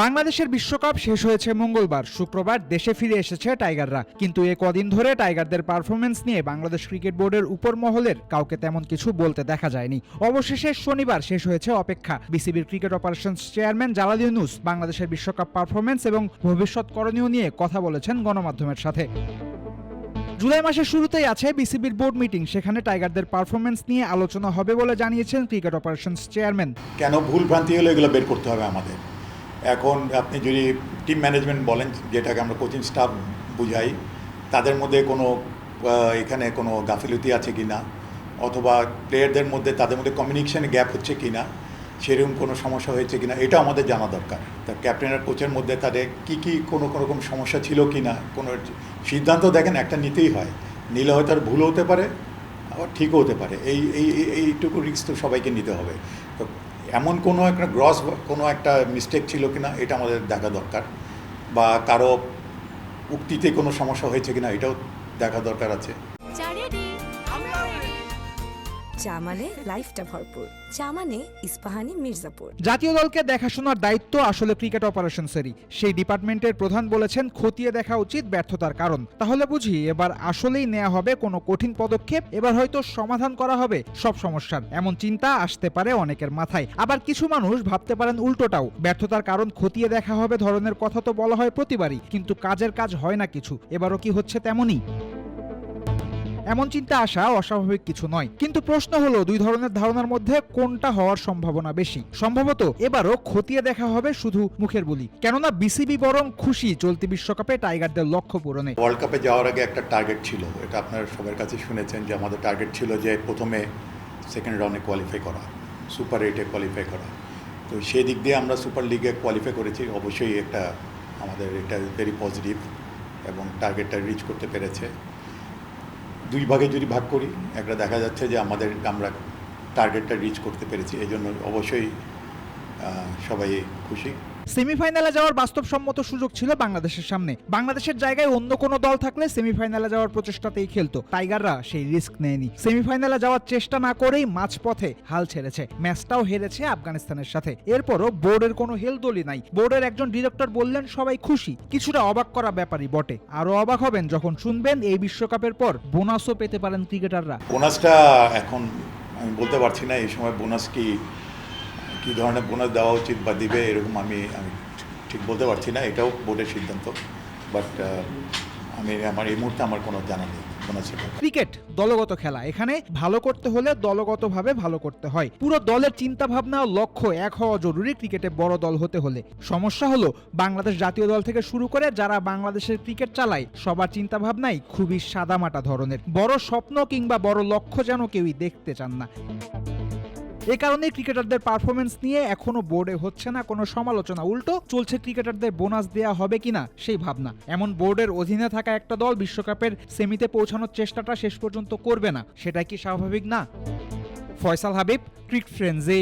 বাংলাদেশের বিশ্বকাপ শেষ হয়েছে মঙ্গলবার। শুক্রবার দেশে ফিরে এসেছে টাইগাররা। কিন্তু এ কদিন ধরে টাইগারদের পারফরমেন্স নিয়ে বাংলাদেশ ক্রিকেট বোর্ডের উপর মহলের কাউকে তেমন কিছু বলতে দেখা যায়নি। অবশেষে শনিবার শেষ হয়েছে অপেক্ষা। বিসিবির cricket operations chairman Jalal Yunus বাংলাদেশের বিশ্বকাপ পারফরমেন্স এবং ভবিষ্যৎ করণীয় নিয়ে কথা বলেছেন গণমাধ্যমের সাথে। জুলাই মাসের শুরুতেই আছে বিসিবির বোর্ড মিটিং সেখানে টাইগারদের পারফরমেন্স নিয়ে আলোচনা হবে বলে জানিয়েছেন ক্রিকেট অপারেশনস চেয়ারম্যান কেন ভুল ভ্রান্তি হলে এগুলো বের করতে হবে আমাদের। এখন আপনি যদি টিম ম্যানেজমেন্ট বলেন, যেটাকে আমরা কোচিং স্টাফ বুঝাই, তাদের মধ্যে কোনো এখানে কোনো গাফিলতি আছে কি না অথবা প্লেয়ারদের মধ্যে তাদের মধ্যে কমিউনিকেশনে গ্যাপ হচ্ছে কি না সেরকম কোনো সমস্যা হয়েছে কি না এটা আমাদের জানা দরকার। তার ক্যাপ্টেন আর কোচের মধ্যে তাদের কী কী কোনো রকম সমস্যা ছিল কি না কোনো সিদ্ধান্ত দেখেন, একটা নিতেই হয়। নিলে হয়তো আর ভুল হতে পারে, আবার ঠিকও হতে পারে। এই- এইটুকু রিস্ক তো সবাইকে নিতে হবে। তো এমন কোনো একটা গ্রস কোনো একটা মিস্টেক ছিল কি না এটা আমাদের দেখা দরকার। বা কারও উক্তিতে কোনো সমস্যা হয়েছে কি না এটাও দেখা দরকার আছে। চা মানে লাইফটা ভরপুর। চা মানে ইস্পাহানি মির্জাপুর। জাতীয় দলকে দেখাশোনার দায়িত্ব আসলে ক্রিকেট অপারেশনসেরই। সেই ডিপার্টমেন্টের প্রধান বলেছেন, খতিয়ে দেখা উচিত ব্যর্থতার কারণ। তাহলে বুঝি এবার আসলেই নেওয়া হবে কোনো কঠিন পদক্ষেপ, এবার হয়তো সমাধান করা হবে সব সমস্যার। এমন চিন্তা আসতে পারে অনেকের মাথায়। আবার কিছু মানুষ ভাবতে পারেন উল্টোটাও। ব্যর্থতার কারণ খতিয়ে দেখা হবে ধরনের কথা তো বলা হয় প্রতিবারই, কিন্তু কাজের কাজ হয় না কিছু। এবারও কি হচ্ছে তেমনই? এমন চিন্তা আসা অস্বাভাবিক কিছু নয়। কিন্তু প্রশ্ন হলো, দুই ধরনের ধারণার মধ্যে কোনটা হওয়ার সম্ভাবনা বেশি? সম্ভবত এবারও খতিয়ে দেখা হবে শুধু মুখের বলি। কেননা বিসিবি বরং খুশি চলতি বিশ্বকাপে টাইগারদের লক্ষ্য পূরণে। ওয়ার্ল্ড কাপে যাওয়ার আগে একটা টার্গেট ছিল। এটা আপনার সবার কাছে শুনেছেন যে আমাদের টার্গেট ছিল যে প্রথমে সেকেন্ড রাউন্ডে কোয়ালিফাই করা সুপার এইটে কোয়ালিফাই করা। তো সেই দিক দিয়ে আমরা সুপার লিগে কোয়ালিফাই করেছি। অবশ্যই একটা আমাদের এটা ভেরি পজিটিভ এবং টার্গেটটা রিচ করতে পেরেছে। দুই ভাগে যদি ভাগ করি, একটা দেখা যাচ্ছে যে আমাদের আমরা টার্গেটটা রিচ করতে পেরেছি এই জন্য অবশ্যই সবাই খুশি। সেমিফাইনালে যাওয়ার বাস্তবসম্মত সুযোগ ছিল বাংলাদেশের সামনে। বাংলাদেশের জায়গায় অন্য কোনো দল থাকলে সেমিফাইনালে যাওয়ার প্রচেষ্টাতেই খেলতো। টাইগাররা সেই রিস্ক নেয়নি। সেমিফাইনালে যাওয়ার চেষ্টা না করেই মাঝপথে হাল ছেড়েছে। ম্যাচটাও হেরেছে আফগানিস্তানের সাথে। এরপরও বোর্ডের কোনো হেলদোলি নাই। বোর্ডের একজন ডিরেক্টর বললেন, সবাই খুশি। কিছুটা অবাক করা ব্যাপারই বটে। আরও অবাক হবেন যখন শুনবেন, এই বিশ্বকাপের পর বোনাসও পেতে পারেন ক্রিকেটাররা। বোনাসটা এখন আমি বলতে পারছি না, এই সময় বোনাস কি কী ধরনের বোনাস দেওয়া উচিত বা দিবে, এরকম আমি আমি ঠিক বলতে পারছি না, এটাও বোর্ডের সিদ্ধান্ত বাট আমি, আমার, এই মুহূর্তে আমার কোনো জানা নেই। ক্রিকেট, দলগত খেলা, এখানে ভালো করতে হলে দলগতভাবে ভালো করতে হয়। পুরো দলের চিন্তা ভাবনা লক্ষ্য এক হওয়া জরুরি ক্রিকেটে বড় দল হতে হলে। সমস্যা হলো বাংলাদেশ জাতীয় দল থেকে শুরু করে যারা বাংলাদেশের ক্রিকেট চালায়, সবার চিন্তা ভাবনাই খুবই সাদামাটা ধরনের। বড় স্বপ্ন কিংবা বড় লক্ষ্য যেন কেউই দেখতে চান না। এ কারণে ক্রিকেটারদের পারফরমেন্স নিয়ে এখনও বোর্ডে হচ্ছে না কোনো সমালোচনা। উল্টো, চলছে ক্রিকেটারদের বোনাস দেয়া হবে কিনা, সেই ভাবনা। এমন বোর্ডের অধীনে থাকা একটা দল বিশ্বকাপের সেমিতে পৌঁছানোর চেষ্টাটা শেষ পর্যন্ত করবে না। সেটা কি স্বাভাবিক না? ফয়সাল হাবিব, ক্রিক ফ্রেন্ডসে।